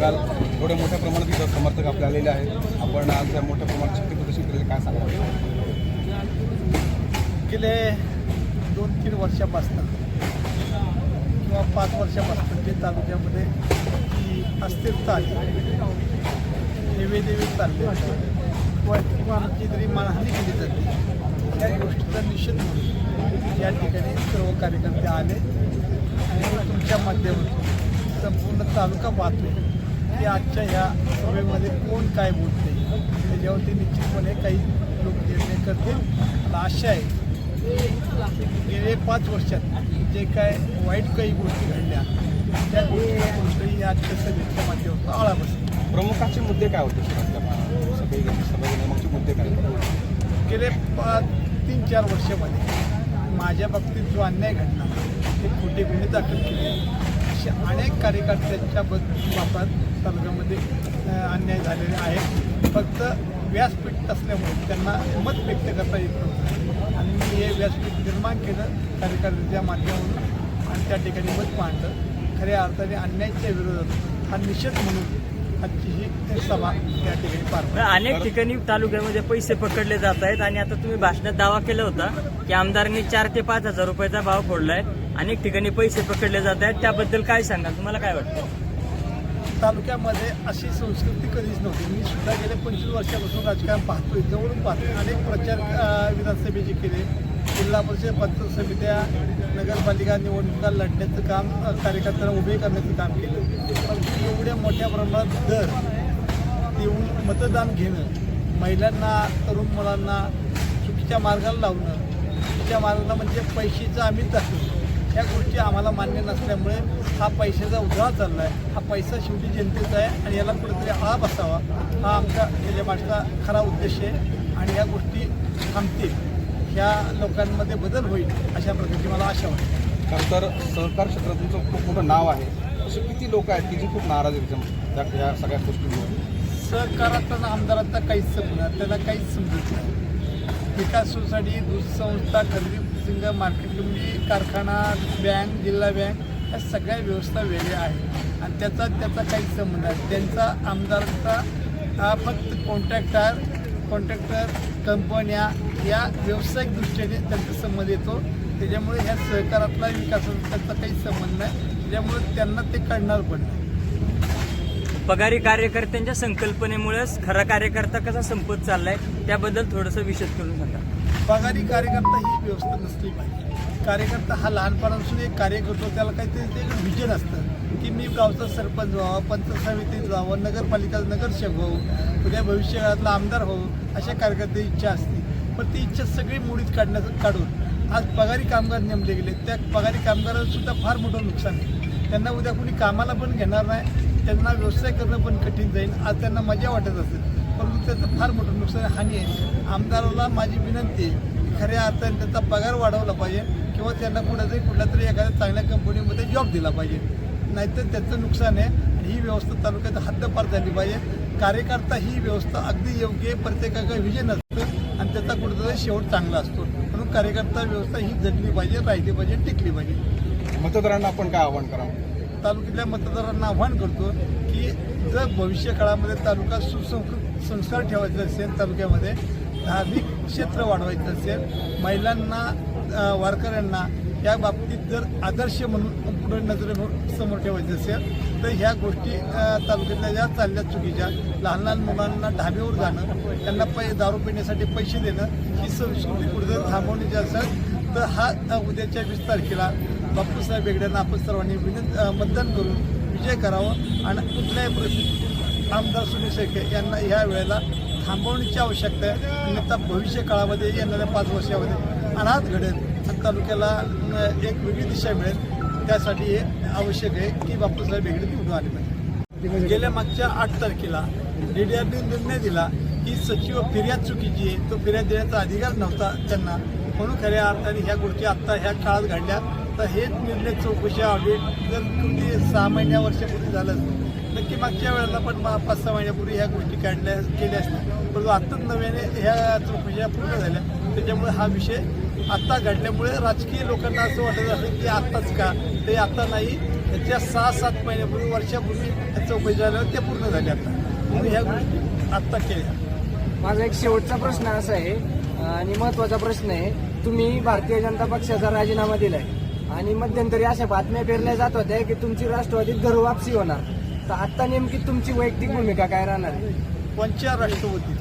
सांगाल? एवढ्या मोठ्या प्रमाणात तिथं समर्थक आपले आलेले आहेत. आपण आज मोठ्या प्रमाणात शक्ती प्रदर्शन केलेलं काय सांगाल? गेले दोन तीन वर्षापासून किंवा पाच वर्षापासून जे तालुक्यामध्ये जी अस्थिरता आली देवे देवे चालले किंवा किंवा आमची जरी मानहानी केली जाते त्या गोष्टीचा निषेध म्हणून या ठिकाणी सर्व कार्यकर्ते आले आणि तुमच्या माध्यमातून संपूर्ण तालुका पाहतो की आजच्या ह्या सभेमध्ये कोण काय बोलते? त्याच्यावरती निश्चितपणे काही लोक निर्णय करतील. मला आशा आहे गेले पाच वर्षात जे काय वाईट काही गोष्टी घडल्या त्या गोष्टी आजच्या सभेच्या माध्यमातून आळा बसेल प्रमुखाचे मुद्दे काय होते सभे मुद्दे काय गेले पाच तीन चार वर्षामध्ये माझ्या बाबतीत जो अन्याय घडला ते खोटे गुन्हे दाखल केले. असे अनेक कार्यकर्त्यांच्या बाबत तालुक्यामध्ये अन्याय झालेले आहेत. फक्त व्यासपीठ असल्यामुळे त्यांना मत व्यक्त करता येत नव्हतं. आणि मी हे व्यासपीठ निर्माण केलं कार्यकर्त्याच्या माध्यमातून आणि त्या ठिकाणी मत मांडलं. खऱ्या अर्थाने अन्यायाच्या विरोधात हा निषेध म्हणून सभा त्या ठिकाणी अनेक ठिकाणी तालुक्यामध्ये पैसे पकडले जात आहेत आणि आता तुम्ही भाषणात दावा केला होता की आमदारांनी चार ते पाच हजार रुपयाचा भाव फोडलाय. अनेक ठिकाणी पैसे पकडले जात आहेत. त्याबद्दल काय सांगाल? तुम्हाला काय वाटतं? तालुक्यामध्ये अशी संस्कृती कधीच नव्हती. मी सुद्धा गेले पंचवीस वर्षापासून राजकारण पाहतोय. जवळून पाहतोय. अनेक प्रचार विधानसभेचे केले जिल्हा परिषद पंचायत समित्या नगरपालिका निवडणुका लढण्याचं काम कार्यकर्त्यांना उभे करण्याचं काम केलं. पण एवढ्या मोठ्या प्रमाणात दर देऊन मतदान घेणं महिलांना तरुण मुलांना चुकीच्या मार्गाला लावणं चुकीच्या मार्गाला म्हणजे पैशाचं आम्ही दाखवलं ह्या गोष्टी आम्हाला मान्य नसल्यामुळे हा पैशाचा उधळा चालला आहे हा पैसा शेवटी जनतेचा आहे आणि याला कुठेतरी आळा बसावा हा आमचा त्याच्या मागचा खरा उद्देश आहे आणि ह्या गोष्टी थांबतील. ह्या लोकांमध्ये बदल होईल अशा प्रकारची मला आशा वाटते. खरं तर सहकार क्षेत्रात तुमचं खूप मोठं नाव आहे असे किती लोक आहेत की जे खूप नाराज आहेत या सगळ्या गोष्टींवर सहकाराचा आमदाराचा काहीच समजणार त्याला काहीच समजत नाही. विकास सोसायटी दूध संस्था खरेदी प्रसंग मार्केट कमिटी कारखाना बँक जिल्हा बँक या सगळ्या व्यवस्था वेगळ्या आहेत. आणि त्याचा त्याचा काही संबंध नाही. त्यांचा आमदारचा हा फक्त कॉन्ट्रॅक्टर कॉन्ट्रॅक्टर कंपन्या या व्यावसायिक दृष्टीने त्यांचा संबंध येतो. त्याच्यामुळे ह्या सहकारातला विकासाचा त्यांचा काही संबंध नाही. त्याच्यामुळे त्यांना ते कळणार पण नाही. पगारी कार्यकर्त्यांच्या संकल्पनेमुळेच खरा कार्यकर्ता कसा संपत चाललाय त्याबद्दल थोडंसं विशद करून सांगा. पगारी कार्यकर्ता ही व्यवस्था नसली पाहिजे. कार्यकर्ता हा लहानपणापासून एक कार्य करतो त्याला काहीतरी ते विजन असतं की मी गावचा सरपंच व्हावा पंच समितीत जावं नगरपालिका नगरसेवक व्हावं उद्या भविष्यकाळातला आमदार व्हावं अशा कार्यकर्त्याची इच्छा असते. पण ती इच्छा सगळी मोडीत काढण्याचं काढून आज पगारी कामगार नेमले गेले त्या पगारी कामगारांना सुद्धा फार मोठं नुकसान आहे. त्यांना उद्या कुणी कामाला पण घेणार नाही त्यांना व्यवसाय करणं पण कठीण जाईल. आज त्यांना मजा वाटत असेल परंतु त्याचं फार मोठं नुकसान हानी आहे. आमदाराला माझी विनंती आहे खऱ्या अर्थाने त्यांचा पगार वाढवला पाहिजे किंवा त्यांना कुठेतरी कुठल्या तरी एखाद्या चांगल्या कंपनीमध्ये जॉब दिला पाहिजे. नाहीतर त्याचं नुकसान आहे आणि ही व्यवस्था तालुक्यात हद्दपार झाली पाहिजे. कार्यकर्ता ही व्यवस्था अगदी योग्य आहे प्रत्येकाचं विजन असतं आणि त्याचा कुठेतरी शेवट चांगला असतो. म्हणून कार्यकर्ता व्यवस्था ही जगली पाहिजे राहिली पाहिजे टिकली पाहिजे. मतदारांना आपण काय आव्हान करावं? तालुक्यातल्या मतदारांना आव्हान करतो की जर भविष्य काळामध्ये तालुका सुसंस्कृत संस्कार ठेवायचा असेल तालुक्यामध्ये धार्मिक क्षेत्र वाढवायचं असेल महिलांना वारकऱ्यांना या बाबतीत जर आदर्श म्हणून पुढे नजरे समोर ठेवायचं असेल तर ह्या गोष्टी तालुक्यातल्या ज्या चालल्या चुकीच्या. लहान लहान मुलांना ढाब्यावर जाणं त्यांना पै दारू पिण्यासाठी पैसे देणं ही संस्कृती कुठे थांबवण्याची असेल तर हा उद्याच्या वीस तारखेला बापूसाहेब बेगड्यांना आपण सर्वांनी विनंत मतदान करून विजय करावं आणि कुठल्याही परिस्थितीत आमदार सुनील शेळके यांना ह्या वेळेला थांबवण्याची आवश्यकता आहे. अन्यथा भविष्य काळामध्ये येणाऱ्या पाच वर्षामध्ये अनाथ घडेल तालुक्याला एक वेगळी दिशा मिळेल. त्यासाठी हे आवश्यक आहे की बापूसाहेब बेगडे निवडून आले पाहिजे. गेल्या मागच्या आठ तारखेला डी डी आरने निर्णय दिला की सचिव फिर्याद चुकीची आहे. तो फिर्याद देण्याचा अधिकार नव्हता त्यांना. म्हणून खऱ्या अर्थाने ह्या गोष्टी आत्ता ह्या काळात घडल्या. तर हे निर्णय चौकशी ऑडिट जर तुम्ही सहा महिन्या वर्षापूर्वी झालं नक्की मागच्या वेळेला पण पाच सहा महिन्यापूर्वी ह्या गोष्टी काढल्या केल्या असतील. परंतु आत्ताच नव्याने ह्या चौकशा पूर्ण झाल्या. त्याच्यामुळे हा विषय आत्ता घडल्यामुळे राजकीय लोकांना असं वाटत असेल की आत्ताच का? ते आत्ता नाही. त्याच्या सहा सात महिन्यापूर्वी वर्षापूर्वी चौकशी झाल्यावर त्या पूर्ण झाल्या आता. म्हणून ह्या गोष्टी आत्ता केल्या. माझा एक शेवटचा प्रश्न असा आहे आणि महत्त्वाचा प्रश्न आहे तुम्ही भारतीय जनता पक्षाचा राजीनामा दिलाय. आणि मध्यंतरी अशा बातम्या पेरल्या जात होत्या की तुमची राष्ट्रवादीत घरवापसी होणार. तर आता नेमकी तुमची वैयक्तिक भूमिका काय राहणार आहे? कोणच्या राष्ट्रपती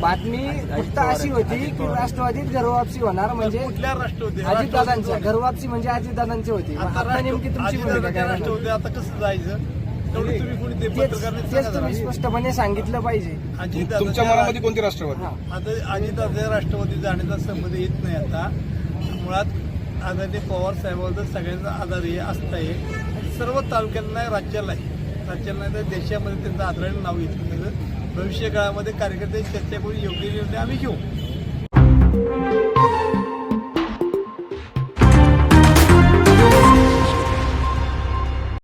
बातमी फक्त अशी होती की राष्ट्रवादीत घरवापसी होणार म्हणजे कुठल्या राष्ट्रपती अजितदादांच्या. घरवापसी म्हणजे अजितदादांची होती. आता नेमकी तुमची भूमिका काय राष्ट्रपती राहणार? राष्ट्रपती आता कसं जायचं? तेवढं तुम्ही कोणी ते तेच पत्रकारांनी तेच सांगा तुम्ही जरा. स्पष्टपणे सांगितलं पाहिजे. अजितदादाच्या तुमच्या मनामध्ये कोणती राष्ट्रवादी? हा आता अजितदादा राष्ट्रवादी जाण्याचा संबंध येत नाही आता. मुळात आदरणीय पवार साहेबांचा सगळ्यांचा आधार हे असता आहे सर्व तालुक्यांना राज्याला आहे. राज्याला तर देशामध्ये त्यांचं आदरणीय नाव घेतलं गेलं. भविष्य काळामध्ये कार्यकर्ते चर्चा करून योग्य निर्णय आम्ही घेऊ.